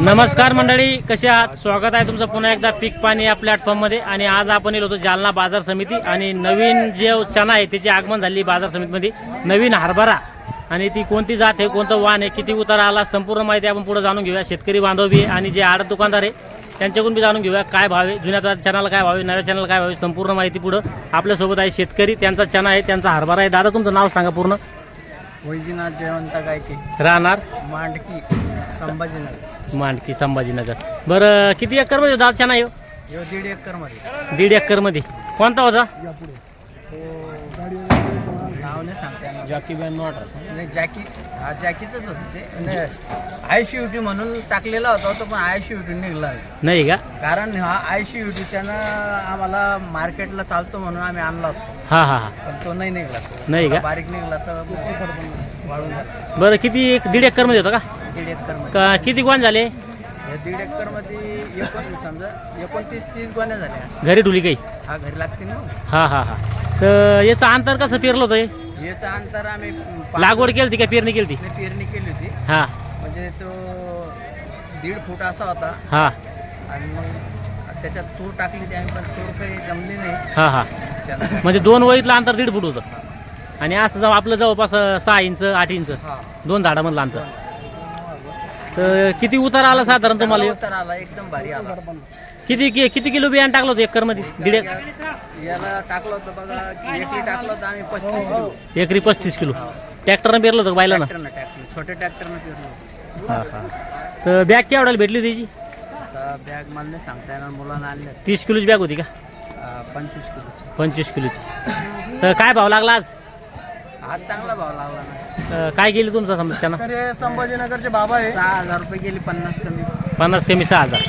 नमस्कार मंडळी कसे आहात? स्वागत आहे तुमचं पुन्हा एकदा पीक पाणी या प्लॅटफॉर्ममध्ये आणि आज आपण येलो होतो जालना बाजार समिती आणि नवीन जे चना आहे त्याची आगमन झाली बाजार समितीमध्ये. नवीन हरभरा. आणि ती कोणती जात आहे कोणतं वाण आहे किती उतारा आला संपूर्ण माहिती आपण पुढे जाणून घेऊया. शेतकरी बांधव आणि जे आडत दुकानदार आहे त्यांच्याकडून बी जाणून घेऊया काय भाव आहे जुन्या चॅनलला काय भाव आहे नव्या चॅनलला काय भाव आहे संपूर्ण माहिती पुढं. आपल्यासोबत आहे शेतकरी त्यांचा चना आहे त्यांचा हरभरा आहे. दादा तुमचं नाव सांगा पूर्ण. वैजनाथ जयवंत गायके. राहणार? मांडकी. संभाजीनगर. मांडकी संभाजीनगर. बरं किती एकरमध्ये दादा चना आहे हो? यो दीड एकरमध्ये. दीड एकरमध्ये कोणता होता? नाव नाही सांगता जॉकी बॅन नाही जॅकी हा जॅकीच होतं ते. आय सी टी म्हणून टाकलेला होता तो पण आय सी टी निघाला नाही. नाही का? कारण हा आय सी टीच्यानं आम्हाला मार्केटला चालतो म्हणून आम्ही आणला होता. हा हा हा. पण तो नाही निघाला. नाही का? बारीक निघाला तर वाळून गेला. बरं किती एक दीड एकरमध्ये होतं का? दीड एकरमध्ये. का किती गोण झाले? या दीड एकरमध्ये एकूण समजा एकोणतीस तीस गोण्या झाल्या. घरी ठुली काही? हा घरी लागतील ना हा हा हा. तर याचं अंतर कसं पेरलं होतं हे? याचं अंतर आम्ही पाच लागवड केली का पेरणी केली वर्षाने पेरणी केली होती. हा. म्हणजे तो दीड फूट असा होता. हा. आणि मग त्याच्यात तूर टाकली होती आम्ही पण तूर काही जमली नाही. हा हा. त्याला म्हणजे दोन वळीतलं अंतर दीड फूट होतं. आणि असं जाऊ आपलं जवळपास सहा इंच आठ इंच. हा. दोन झाडामधलं अंतर. तर किती उतार आला साधारण तुम्हाला? हे? तर आला एकदम भारी आला. किती कि- किती किलो बियाणं टाकलं होतं एकरमध्ये? दीड एक याला टाकलं होतं बघा एकरी टाकलं होतं आम्ही पस्तीस किलो. एकरी पस्तीस किलो. ट्रॅक्टरनं पेरलं होतं बायला ना ट्रॅक्टरनं टाकलं छोट्या ट्रॅक्टरनं पेरलं हा हा. तर बॅग केवढ्याला भेटली होती त्याची बॅग मला नाही सांगता येणार मुलांना आणल्या तीस किलोची बॅग होती का? पंचवीस किलोची. पंचवीस किलोची. तर काय भाव लागला आज? आज चांगला भाव लावला ना. अं, काय गेली तुमचा समजा त्यांना? तर हे संभाजीनगरचे बाबा आहे. सहा हजार रुपये गेली पन्नास कमी. पन्नास कमी सहा हजार.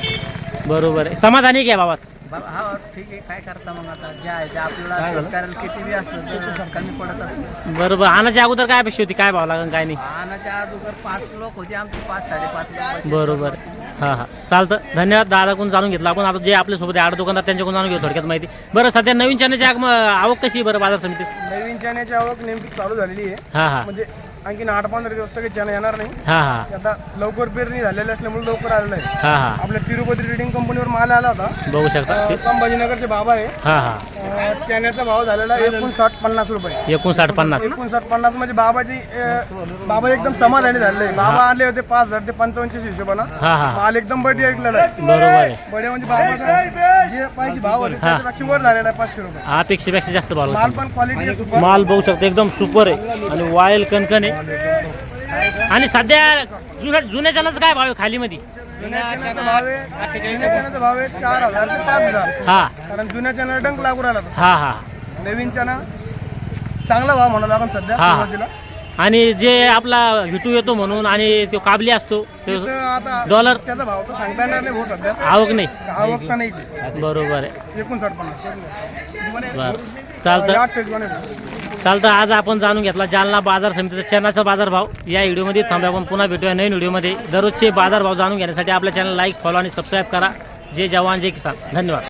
बरोबर आहे. समाधानी काय बाबा बाबा हा ठीक आहे. काय करता मग आता? जे आहे जे आपल्याला शेतकऱ्याला किती बी असलं तर कमी पडत असतं. बरोबर. आणाच्या अगोदर काय अपेक्षा होती? काय भाव लागेल काय नाही? आणाच्या अगोदर पाच लोक होते आमचे पाच साडेपाच लोक. बरोबर हां हां. चालतं. धन्यवाद. दादाकडून जाणून घेतलं. आपण आता जे आपल्यासोबत आठ दुकानदार त्यांच्याकडून जाणून घेऊ थोडक्यात माहिती. बरं सध्या नवीन चॅनलची आग आवक कशी आहे बरं बाजार समितीत? नवीन चण्याची आवक नेमकी चालू झालेली आहे. हां हां. म्हणजे आणखीन आठ पंधरा दिवस तर काही चणा येणार नाही. हां हां. आता लवकर पेरणी झालेली असल्यामुळे लवकर आलेलं आहे. हां हां. आपल्या तिरुपती ट्रेडिंग कंपनीवर माल आला होता. बघू शकता. अं, संभाजीनगरचे बाबा आहे. हां हां. अं, चण्याचा भाव झालेला एकोणसाठ पन्नास रुपये. एकोणसाठ पन्नास. एकोणसाठ पन्नास म्हणजे बाबाची अं, बाबा एकदम समाधानी आहे. बाबा आले होते पाच हजार ते पंचावन्नच्या हिशोबानं. हां हां. माल एकदम बडी ऐकलेला आहे. बरोबर आहे. म्हणजे बाबाचा जे पाहिजे भाव होते त्याच्यापेक्षा वर झालेला आहे पाचशे रुपये. अपेक्षेपेक्षा जास्त भाव माल. पण क्वालिटी सुपर माल बघू शकतो एकदम सुपर आहे. आणि वायल कणकण आहे. आणि सध्या जुन्या जुन्या चॅनलचा काय भाव आहे खालीमध्ये? जुन्या चण्याचा भाव आहे जुन्या चण्याचा भाव आहे चार हजार ते पाच हजार. हां. कारण जुन्या चॅनल डंक लागू राहिला तसा. हां हां. नवीन चॅनल चांगला भाव म्हणाला आपण सध्या हा. सुरुवातीला. आणि जे आपला हिटू येतो म्हणून आणि तो काबली असतो डॉलर त्याचा भाव तर सांगता येणार नाही भाऊ सध्या. आवक नाही. आवकचा नाही आहे. बरोबर आहे. एकोणसाठ पन्नास. बरं. चालतं. आठ चालतं. आज आपण जाणून घेतला जालना बाजार समितीचा चॅनलचा बाजारभाव या व्हिडिओमध्ये थांबूया. आपण पुन्हा भेटूया नवीन व्हिडिओमध्ये. दररोजचे बाजारभाव जाणून घेण्यासाठी आपल्या चॅनल लाईक फॉलो आणि सबस्क्राईब करा. जय जवान जय किसान. धन्यवाद.